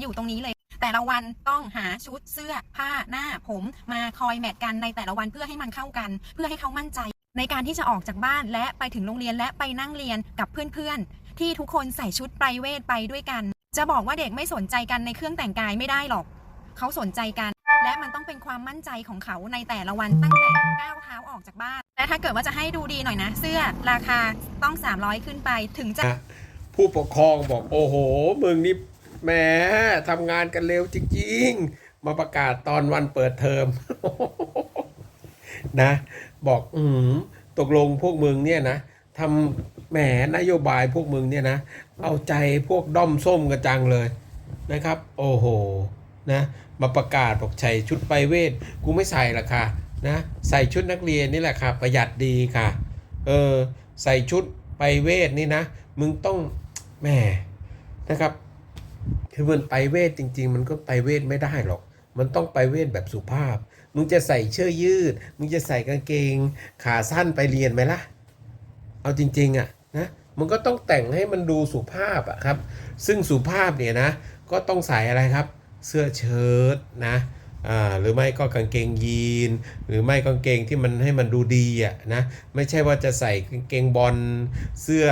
อยู่ตรงนี้เลย แต่ละวันต้องหาชุดเสื้อผ้าหน้าผมมาคอยแมทกันในแต่ละวันเพื่อให้มันเข้ากัน เพื่อให้เขามั่นใจ ในการที่จะออกจากบ้านและไปถึงโรงเรียนและไปนั่งเรียนกับเพื่อนๆ ที่ทุกคนใส่ชุดไพรเวทไปด้วยกัน จะบอกว่าเด็กไม่สนใจกันในเครื่องแต่งกายไม่ได้หรอก เขาสนใจกันและมันต้องเป็นความมั่นใจของเขาในแต่ละวันตั้งแต่ก้าวเท้าออกจากบ้าน และถ้าเกิดว่าจะให้ดูดีหน่อยนะ เสื้อราคาต้อง 300 ขึ้นไปถึงจะ ผู้ปกครองบอกโอ้โห มึงนี่ แหมทำงานกันเร็วจริงๆ มาประกาศตอนวันเปิดเทอม นะ บอกอืมตกลงพวกมึงเนี่ยนะทำแหมนโยบายพวกมึงเนี่ยนะ เอาใจพวกด้อมส้มกระจังเลยนะครับ โอ้โหนะมาประกาศบอกใส่ชุดไปเวทกูไม่ใส่ละค่ะนะใส่ชุดนักเรียนนี่แหละค่ะ ประหยัดดีค่ะเออใส่ชุดไปเวทนี่นะ มึงต้องแหมนะครับ คือมันไปเวทจริง ๆ มันก็ไปเวทไม่ได้หรอก มันต้องไปเวทแบบสุภาพ มึงจะใส่เสื้อยืด มึงจะใส่กางเกง ขาสั้นไปเรียนไหมล่ะ เอาจริง ๆอะนะมันก็ต้องแต่งให้มันดูสุภาพอะครับ ซึ่งสุภาพเนี่ยนะ ก็ต้องใส่อะไรครับ เสื้อเชิ้ตนะหรือไม่ก็กางเกงยีน หรือไม่กางเกงที่มันให้มันดูดีอะนะไม่ใช่ว่าจะใส่กางเกงบอลเสื้อ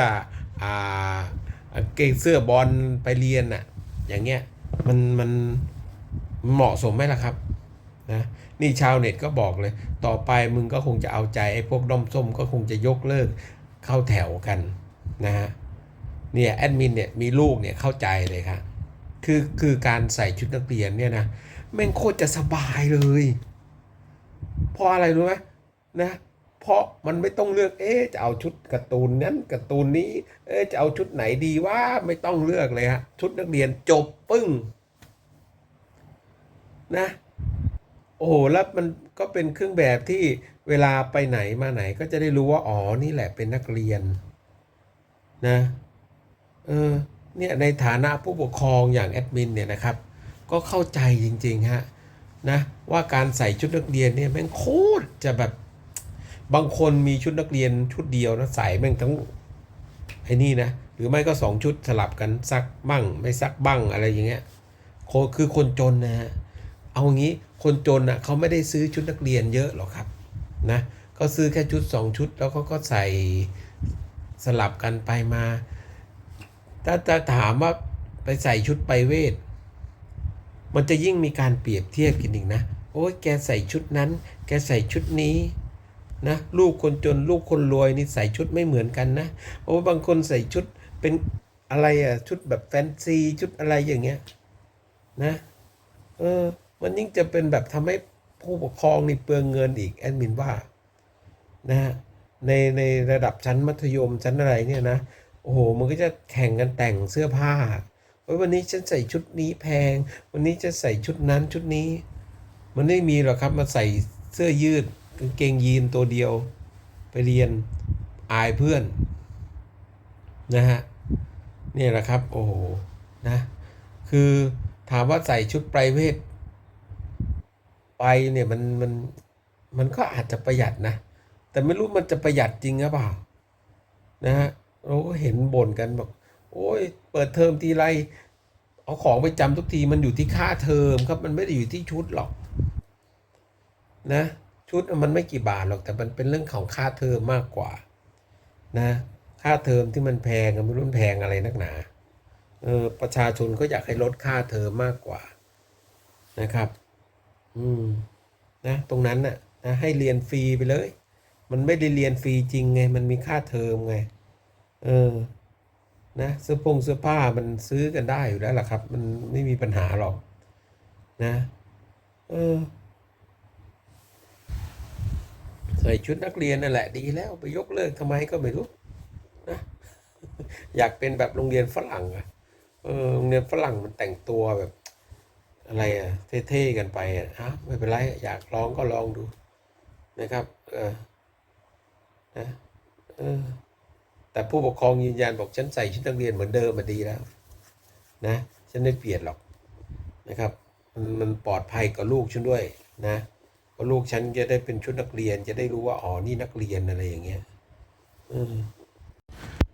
อ่ากางเกงเสื้อบอลไปเรียนอะ อย่างเงี้ยมันมันเหมาะสมไหมล่ะครับนะนี่ชาวเน็ตก็บอกเลย ต่อไปมึงก็คงจะเอาใจไอ้พวกด้อมส้มก็คงจะยกเลิกเข้าแถวกันนะฮะเนี่ยแอดมินเนี่ยมีลูกเนี่ยเข้าใจเลยครับคือคือการใส่ชุดนักเรียนเนี่ยนะแม่งโคตรจะสบายเลย เพราะอะไรรู้ไหมนะ เพราะมันไม่ต้องเลือก เอ๊จะเอาชุดการ์ตูนนั้นการ์ตูนนี้ เอ๊จะเอาชุดไหนดีว่าไม่ต้องเลือกเลยฮะชุดนักเรียนจบปึ้งนะ โอ้โหแล้วมันก็เป็นเครื่องแบบที่เวลาไปไหนมาไหนก็จะได้รู้ว่าอ๋อนี่แหละเป็นนักเรียน นะเออเนี่ยในฐานะผู้ปกครองอย่างแอดมินเนี่ยนะครับ ก็เข้าใจจริงๆฮะนะว่าการใส่ชุดนักเรียนเนี่ยแม่งโคตรจะแบบ บางคนมีชุดนักเรียนชุดเดียวนะใส่แม่งทั้งไอ้นี่นะ หรือไม่ก็สองชุดสลับกันซักบ้าง ไม่ซักบ้างอะไรอย่างเงี้ยคือคนจนนะฮะเอางี้คนจนอะเขาไม่ได้ซื้อชุดนักเรียนเยอะหรอกครับนะก็ซื้อแค่ชุดสองชุด แล้วก็ก็ใส่สลับกันไปมา ถ้าจะถามว่าไปใส่ชุดไปเวท มันจะยิ่งมีการเปรียบเทียบกันอีกนะ โอ้ยแกใส่ชุดนั้น แกใส่ชุดนี้ นะลูกคนจนลูกคนรวยนี่ใส่ชุดไม่เหมือนกันนะโอ้บางคนใส่ชุดเป็นอะไรอะชุดแบบแฟนซีชุดอะไรอย่างเงี้ยนะเออมันยิ่งจะเป็นแบบทำให้ผู้ปกครองนี่เปลืองเงินอีกแอดมินว่านะในในระดับชั้นมัธยมชั้นอะไรเนี่ยนะโอ้โหมันก็จะแข่งกันแต่งเสื้อผ้าวันนี้ฉันใส่ชุดนี้แพง วันนี้จะใส่ชุดนั้นชุดนี้ มันไม่มีหรอกครับมาใส่เสื้อยืด กางเกงยีนตัวเดียวไปเรียนอายเพื่อนนะฮะนี่แหละครับ โอ้โหนะคือถามว่าใส่ชุดไพรเวทไปเนี่ยมันมันมันก็อาจจะประหยัดนะ แต่ไม่รู้มันจะประหยัดจริงหรือเปล่านะฮะโอ้เห็นบ่นกันบอกโอ้ยเปิดเทอมทีไรเอาของไปจำทุกทีมันอยู่ที่ค่าเทอมครับ มันไม่ได้อยู่ที่ชุดหรอกนะ ชุดมันไม่กี่บาทหรอกแต่มันเป็นเรื่องของค่าเทอมมากกว่า นะ ค่าเทอมที่มันแพงอะไม่รู้มันแพงอะไรนักหนาเออประชาชนก็อยากให้ลดค่าเทอมมากกว่านะครับ อืมนะตรงนั้นน่ะนะให้เรียนฟรีไปเลย มันไม่ได้เรียนฟรีจริงไง มันมีค่าเทอมไง เออนะเสื้อผงเสื้อผ้ามันซื้อกันได้อยู่แล้วล่ะครับ มันไม่มีปัญหาหรอกนะ เออ ใส่ชุดนักเรียนนั่นแหละดีแล้วไปยกเลิกทำไมก็ไม่รู้นะอยากเป็นแบบโรงเรียนฝรั่งอะเออโรงเรียนฝรั่งมันแต่งตัวแบบ อะไรอะเท่ๆกันไปอะฮะไม่เป็นไรอยากลองก็ลองดูนะครับเออนะเออแต่ผู้ปกครองยืนยันบอกฉันใส่ชุดนักเรียนเหมือนเดิมมาดีแล้ว นะฉันไม่เปลี่ยนหรอกนะครับ มันมันปลอดภัยกับลูกฉันด้วยนะ เพราะลูกฉันจะได้เป็นชุดนักเรียน จะได้รู้ว่าอ๋อนี่นักเรียนอะไรอย่างเงี้ย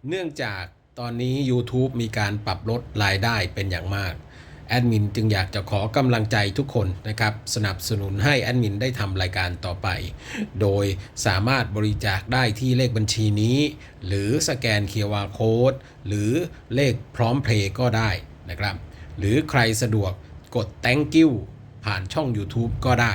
เนื่องจากตอนนี้ YouTube มีการปรับลดรายได้เป็นอย่างมากแอดมินจึงอยากจะขอกำลังใจทุกคนนะครับ สนับสนุนให้แอดมินได้ทำรายการต่อไป โดยสามารถบริจาคได้ที่เลขบัญชีนี้ หรือสแกน QR Code หรือเลขพร้อมเพลย์ก็ได้นะครับ หรือใครสะดวกกด thank you ผ่านช่อง YouTube ก็ได้